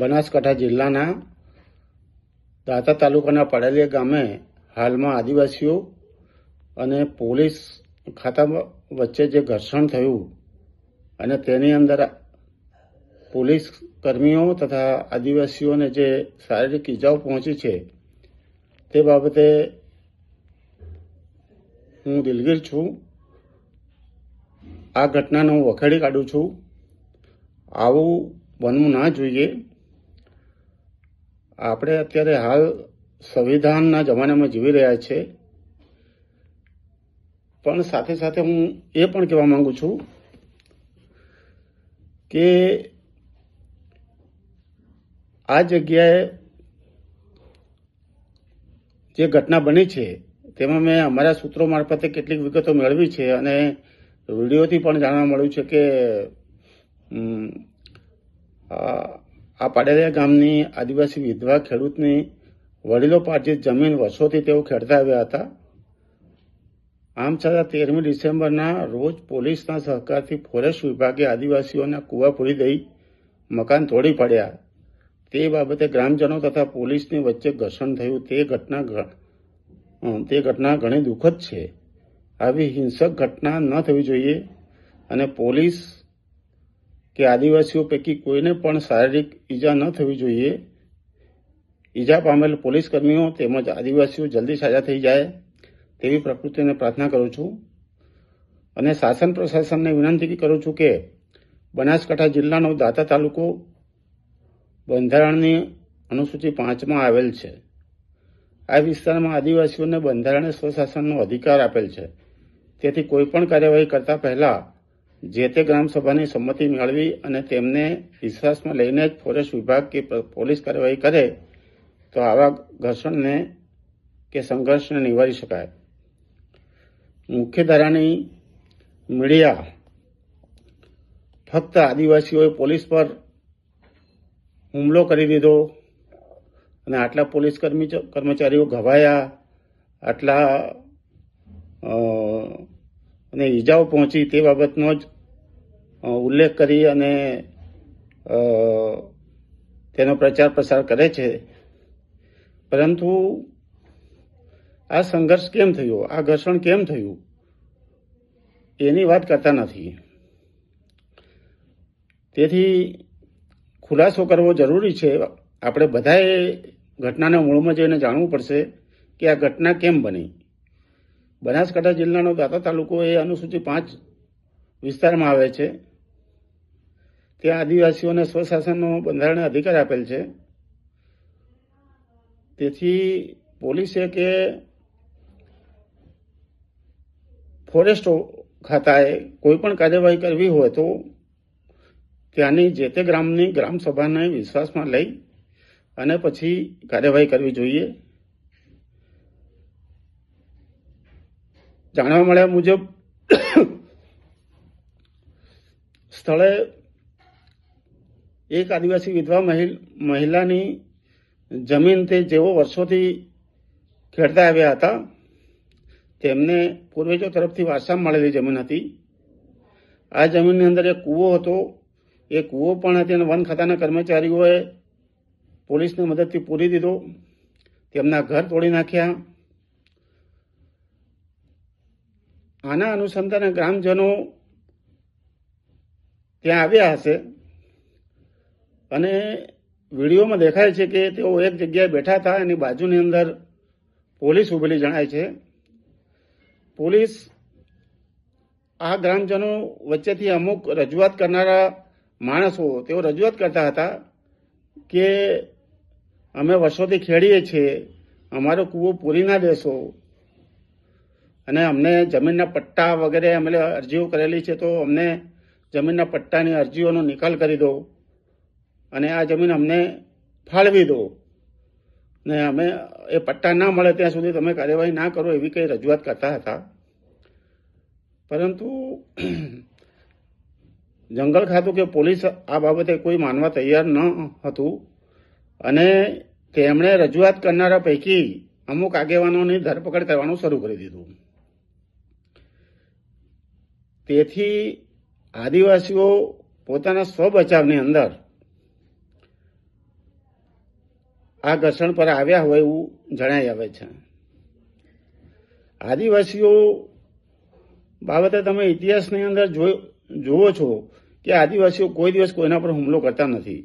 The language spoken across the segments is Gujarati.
બનાસકાંઠા જિલ્લાના દાતા તાલુકાના પડેલી ગામે હાલમાં આદિવાસીઓ અને પોલીસ ખાતા વચ્ચે જે ઘર્ષણ થયું અને તેની અંદર પોલીસ કર્મીઓ તથા આદિવાસીઓને જે શારીરિક ઈજાઓ પહોંચી છે, તે બાબતે હું દિલગીર છું. આ ઘટનાને હું વખેડી કાઢું છું. આવું બનવું ના જોઈએ. આપણે અત્યારે હાલ સંવિધાનના જમાનામાં જીવી રહ્યા છે. પણ સાથે સાથે હું એ પણ કહેવા માંગુ છું કે આ જગ્યાએ જે ઘટના બની છે, તેમાં મેં અમારા સૂત્રો મારફતે કેટલીક વિગતો મેળવી છે અને વિડીયોથી પણ જાણવા મળ્યું છે કે આ પાડેરિયા ગામની આદિવાસી વિધવા ખેડૂતની વડીલો પાર્જિત જમીન વર્ષોથી તેઓ ખેડતા આવ્યા હતા. આમ છતાં તેરમી ડિસેમ્બરના રોજ પોલીસના સહકારથી ફોરેસ્ટ વિભાગે આદિવાસીઓના કૂવા પૂરી દઈ મકાન તોડી પડ્યા. તે બાબતે ગ્રામજનો તથા પોલીસની વચ્ચે ઘર્ષણ થયું. તે ઘટના તે ઘટના ઘણી દુઃખદ છે. આવી હિંસક ઘટના ન થવી જોઈએ અને પોલીસ કે આદિવાસીઓ પૈકી કોઈને પણ શારીરિક ઈજા ન થવી જોઈએ. ઈજા પામેલ પોલીસ કર્મીઓ તેમજ આદિવાસીઓ જલ્દી સાજા થઈ જાય તેવી પ્રકૃતિને પ્રાર્થના કરું છું. અને શાસન પ્રશાસનને વિનંતી કરું છું કે બનાસકાંઠા જિલ્લાનો દાતા તાલુકો બંધારણની અનુસૂચિ પાંચમાં આવેલ છે. આ વિસ્તારમાં આદિવાસીઓને બંધારણે સ્વશાસનનો અધિકાર આપેલ છે. તેથી કોઈપણ કાર્યવાહી કરતા પહેલા જે તે ગ્રામસભાની સંમતિ મેળવી અને તેમને વિશ્વાસમાં લઈને જ ફોરેસ્ટ વિભાગ કે પોલીસ કાર્યવાહી કરે, તો આવા ઘર્ષણને કે સંઘર્ષને નિવારી શકાય. મુખ્ય ધારાની મીડિયા ફક્ત આદિવાસીઓએ પોલીસ પર હુમલો કરી દીધો અને આટલા પોલીસ કર્મી, કર્મચારીઓ ઘવાયા, આટલા અને ઈજાઓ પહોંચી તે બાબતનો જ ઉલ્લેખ કરી અને તેનો પ્રચાર પ્રસાર કરે છે. પરંતુ આ સંઘર્ષ કેમ થયો? આ ઘર્ષણ કેમ થયું? એની વાત કરતા નથી. તેથી ખુલાસો કરવો જરૂરી છે. આપણે બધાએ ઘટનાના મૂળમાં જઈને જાણવું પડશે કે આ ઘટના કેમ બની? બનાસકાંઠા જિલ્લાનો દાતા તાલુકો એ અનુસૂચિત પાંચ વિસ્તારમાં આવે છે. ત્યાં આદિવાસીઓને સ્વશાસનનો બંધારણ અધિકાર આપેલ છે. તેથી પોલીસે કે ફોરેસ્ટ ખાતાએ કોઈ પણ કાર્યવાહી કરવી હોય તો ત્યાંની જે તે ગ્રામની ગ્રામસભાને વિશ્વાસમાં લઈ અને પછી કાર્યવાહી કરવી જોઈએ. જાણવા મળ્યા મુજબ સ્થળે એક આદિવાસી વિધવા મહિલ- મહિલાની જમીન તે જેઓ વર્ષોથી ખેડતા આવ્યા હતા, તેમને પૂર્વજો તરફથી વારસામાં મળેલી જમીન હતી. આ જમીનની અંદર એક કૂવો હતો. એ કૂવો પણ તેને વન ખાતાના કર્મચારીઓએ પોલીસની મદદથી પૂરી દીધો. તેમના ઘર તોડી નાખ્યા. આના અનુસંધાને ગ્રામજનો ત્યાં આવ્યા હશે અને વિડીયોમાં દેખાય છે કે તેઓ એક જગ્યાએ બેઠા હતા એની બાજુની અંદર પોલીસ ઉભેલી જણાય છે. પોલીસ આ ગ્રામજનો વચ્ચેથી અમુક રજૂઆત કરનારા માણસો, તેઓ રજૂઆત કરતા હતા કે અમે વર્ષોથી ખેડીએ છીએ, અમારો કૂવો પૂરી ના દેશો અને અમને જમીનના પટ્ટા વગેરે અમે અરજીઓ કરેલી છે, તો અમને જમીનના પટ્ટાની અરજીઓનો નિકાલ કરી દો અને આ જમીન અમને ફાળવી દો. ને અમે એ પટ્ટા ના મળે ત્યાં સુધી તમે કાર્યવાહી ના કરો એવી કંઈ રજૂઆત કરતા હતા. પરંતુ જંગલ ખાતું કે પોલીસ આ બાબતે કોઈ માનવા તૈયાર ન હતું અને તેમણે રજૂઆત કરનારા પૈકી અમુક આગેવાનોની ધરપકડ કરવાનું શરૂ કરી દીધું. તેથી આદિવાસીઓ પોતાના સ્વ બચાવની અંદર આ ઘર્ષણ પર આવ્યા હોય એવું જણાઈ આવે છે. આદિવાસીઓ બાબતે તમે ઇતિહાસની અંદર જુઓ છો કે આદિવાસીઓ કોઈ દિવસ કોઈના પર હુમલો કરતા નથી.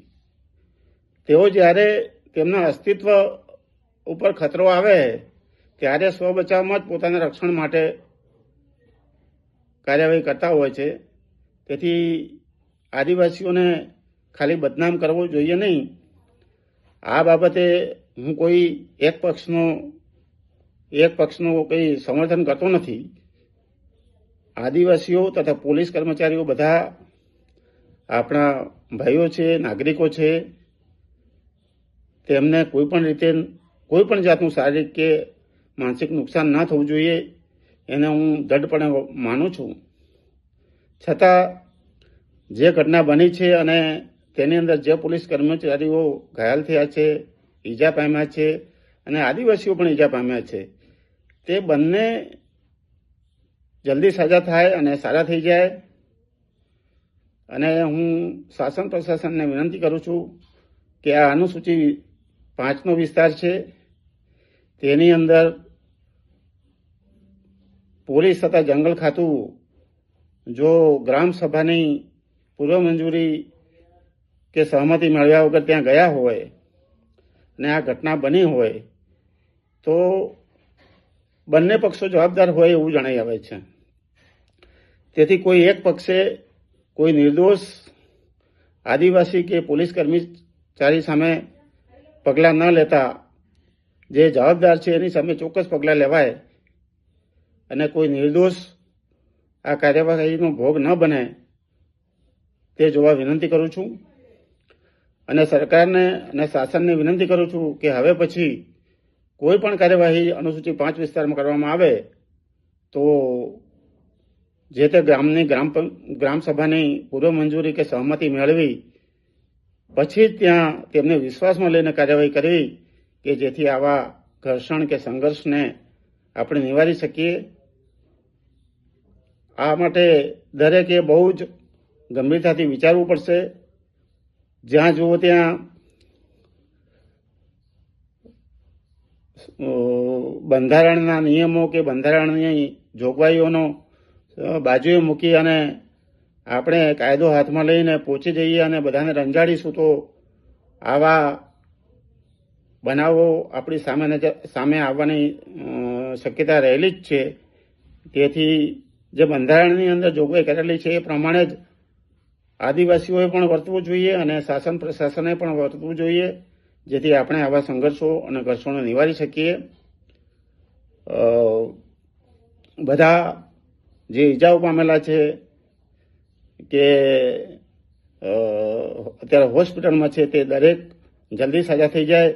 તેઓ જ્યારે તેમના અસ્તિત્વ ઉપર ખતરો આવે, ત્યારે સ્વ બચાવમાં જ પોતાના રક્ષણ માટે કાર્યવાહી કરતા હોય છે. તેથી આદિવાસીઓને ખાલી બદનામ કરવો જોઈએ નહીં. આ બાબતે હું કોઈ એક પક્ષનો એક પક્ષનો કંઈ સમર્થન કરતો નથી. આદિવાસીઓ તથા પોલીસ કર્મચારીઓ બધા આપણા ભાઈઓ છે, નાગરિકો છે, તેમને કોઈ પણ રીતે, કોઈ પણ જાતનું શારીરિક કે માનસિક નુકસાન ના થવું જોઈએ. એને હું દઢપણે માનું છું. છતાં જે ઘટના બની છે અને તેની અંદર જે પોલીસ કર્મચારીઓ ઘાયલ થયા છે, ઈજા પામ્યા છે અને આદિવાસીઓ પણ ઈજા પામ્યા છે, તે બંને જલ્દી સજા થાય અને સારા થઈ જાય. અને હું શાસન પ્રશાસનને વિનંતી કરું છું કે આ અનુસૂચિ પાંચનો વિસ્તાર છે. તેની અંદર પોલીસ તથા જંગલ ખાતું જો ગ્રામ સભાની પૂર્વ મંજૂરી કે સહમતિ મળ્યા વગર ત્યાં ગયા હોય અને આ ઘટના બની હોય, તો બંને પક્ષો જવાબદાર હોય એવું જણાઈ આવે છે. તેથી કોઈ એક પક્ષે કોઈ નિર્દોષ, આદિવાસી કે પોલીસ કર્મચારી સામે પગલાં ન લેતા જે જવાબદાર છે એની સામે ચોક્કસ પગલાં લેવાય અને કોઈ નિર્દોષ આ કાર્યવાહીનો ભોગ ન બને તે જોવા વિનંતી કરું છું. અને સરકારને અને શાસનને વિનંતી કરું છું કે હવે પછી કોઈ પણ કાર્યવાહી અનુસૂચિ પાંચ વિસ્તારમાં કરવામાં આવે તો જે તે ગ્રામની ગ્રામ ગ્રામસભાની ગ્રામ સભાની પૂર્વ મંજૂરી કે સહમતિ મેળવી, પછી ત્યાં તેમને વિશ્વાસમાં લઈને કાર્યવાહી કરવી કે જેથી આવા ઘર્ષણ કે સંઘર્ષને આપણે નિવારી શકીએ. આ માટે દરેકે બહુ જ ગંભીરતાથી વિચારવું પડશે. જ્યાં જુઓ ત્યાં બંધારણના નિયમો કે બંધારણની જોગવાઈઓનો બાજુએ મૂકી અને આપણે કાયદો હાથમાં લઈને પહોંચી જઈએ અને બધાને રંજાડીશું તો આવા બનાવો આપણી સામે નજર, સામે આવવાની શક્યતા રહેલી જ છે. તેથી જે બંધારણની અંદર જોગવાઈ કરેલી છે એ પ્રમાણે જ આદિવાસીઓએ પણ વર્તવું જોઈએ અને શાસન પ્રશાસને પણ વર્તવું જોઈએ, જેથી આપણે આવા સંઘર્ષો અને ઘર્ષણો નિવારી શકીએ. બધા જે ઈજાઓ પામેલા છે કે અત્યારે હોસ્પિટલમાં છે તે દરેક જલ્દી સાજા થઈ જાય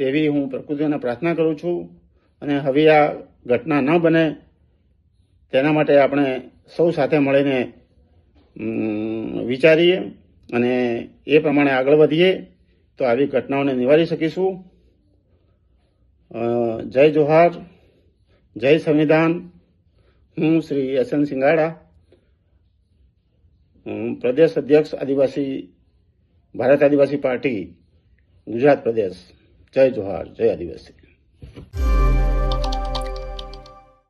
તેવી હું પ્રકૃતિને પ્રાર્થના કરું છું. અને હવે આ ઘટના ન બને તેના માટે આપણે સૌ સાથે મળીને વિચારીએ અને એ પ્રમાણે આગળ વધીએ તો આવી ઘટનાઓને નિવારી શકીશું. જય જોહાર, જય સંવિધાન. હું શ્રી એસ એન સિંગાડા. પ્રદેશ અધ્યક્ષ આદિવાસી, ભારત આદિવાસી પાર્ટી, ગુજરાત પ્રદેશ. જય જોહાર, જય આદિવાસી.